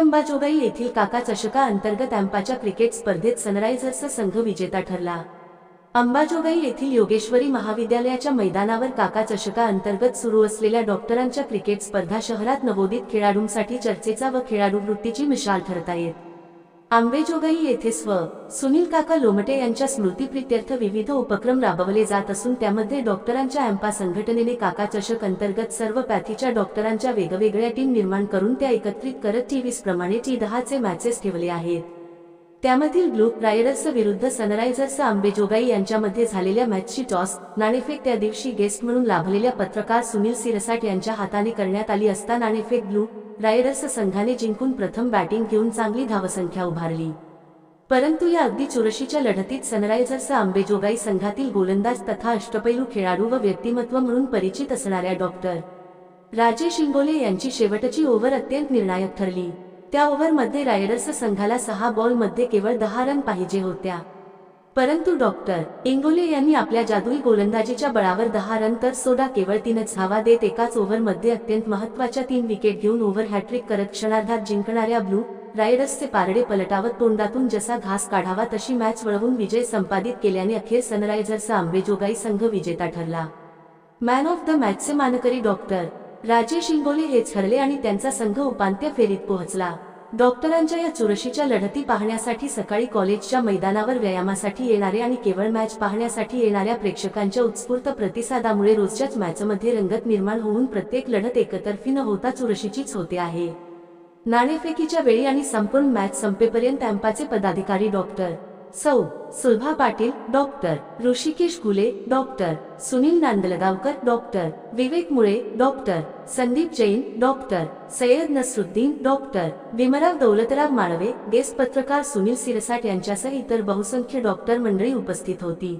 अंबाजोगाई येथील काका चषका अंतर्गत अँपाच्या क्रिकेट स्पर्धेत सनरायझर्सचा संघ विजेता ठरला. अंबाजोगाई येथील योगेश्वरी महाविद्यालयाच्या मैदानावर काका चषका अंतर्गत सुरू असलेल्या डॉक्टरांच्या क्रिकेट स्पर्धा शहरात नवोदित खेळाडूंसाठी चर्चेचा व खेळाडू वृत्तीची मिशाल ठरतायत. आंबेजोगाई येथे स्व सुनील काका लोमटे यांच्या स्मृतीप्रित्यर्थ विविध उपक्रम राबवले जात असून त्यामध्ये डॉक्टरांच्या अँपा संघटनेने काका चषक अंतर्गत सर्व पॅथीच्या डॉक्टरांच्या वेगवेगळ्या टीम निर्माण करून त्या एकत्रित करत टी वीस प्रमाणे टी दहाचे मॅचेस ठेवले आहेत. त्यामधील ब्लू रायडर्स विरुद्ध सनरायझर्स आंबेजोगाई यांच्यामध्ये झालेल्या मॅचची टॉस नाणेफेक त्या दिवशी गेस्ट म्हणून लाभलेल्या पत्रकार सुनील सिरसाट यांच्या हाताने करण्यात आली असता नाणेफेक ब्लू रायडर्स संघाने जिंकून प्रथम बॅटिंग घेऊन चांगली धावसंख्या उभारली. परंतु या अगदी चुरशीच्या लढतीत सनरायझर्स आंबेजोगाई संघातील गोलंदाज तथा अष्टपैलू खेळाडू व व्यक्तिमत्व म्हणून परिचित असणाऱ्या डॉक्टर राजेश इंगोले यांची शेवटची ओव्हर अत्यंत निर्णायक ठरली. त्या ओव्हरमध्ये रायडर्स संघाला सहा बॉलमध्ये केवळ दहा रन पाहिजे होत्या. परंतु डॉक्टर इंगोले यांनी आपल्या जादुई गोलंदाजीच्या बळावर दहा रन तर सोडा केवळ तीनच धावा देत एकाच ओव्हरमध्ये अत्यंत महत्त्वाच्या तीन विकेट घेऊन ओव्हर हॅट्रिक करत क्षणार्धात जिंकणाऱ्या ब्लू रायडर्सचे पारडे पलटावत तोंडातून जसा घास काढावा तशी मॅच वळवून विजय संपादित केल्याने अखेर सनरायझर्सचा आंबेजोगाई संघ विजेता ठरला. मॅन ऑफ द मॅचचे मानकरी डॉक्टर राजेश इंगोले हेच ठरले आणि त्यांचा संघ उपांत्य फेरीत पोहोचला. डॉक्टरांच्या या चुरशीच्या लढती पाहण्यासाठी सकाळी कॉलेजच्या मैदानावर व्यायामासाठी येणारे आणि केवळ मॅच पाहण्यासाठी येणाऱ्या प्रेक्षकांच्या उत्स्फूर्त प्रतिसादामुळे रोजच्याच मॅचमध्ये रंगत निर्माण होऊन प्रत्येक लढत एकतर्फी न होता चुरशीचीच होते आहे. नाणेफेकीच्या वेळी आणि संपूर्ण मॅच संपेपर्यंत अँपाचे पदाधिकारी डॉक्टर सौ Sulabha Patil doctor. Hrishikesh Gule doctor. Sunil Nandalgaonkar doctor. Vivek Mule doctor. Sandeep Jain doctor. Syed Nasruddin doctor. Bhimrao Daulatrao Malve guest पत्रकार सुनील सिरसाट यांच्यासह इतर बहुसंख्य डॉक्टर मंडळी उपस्थित होती.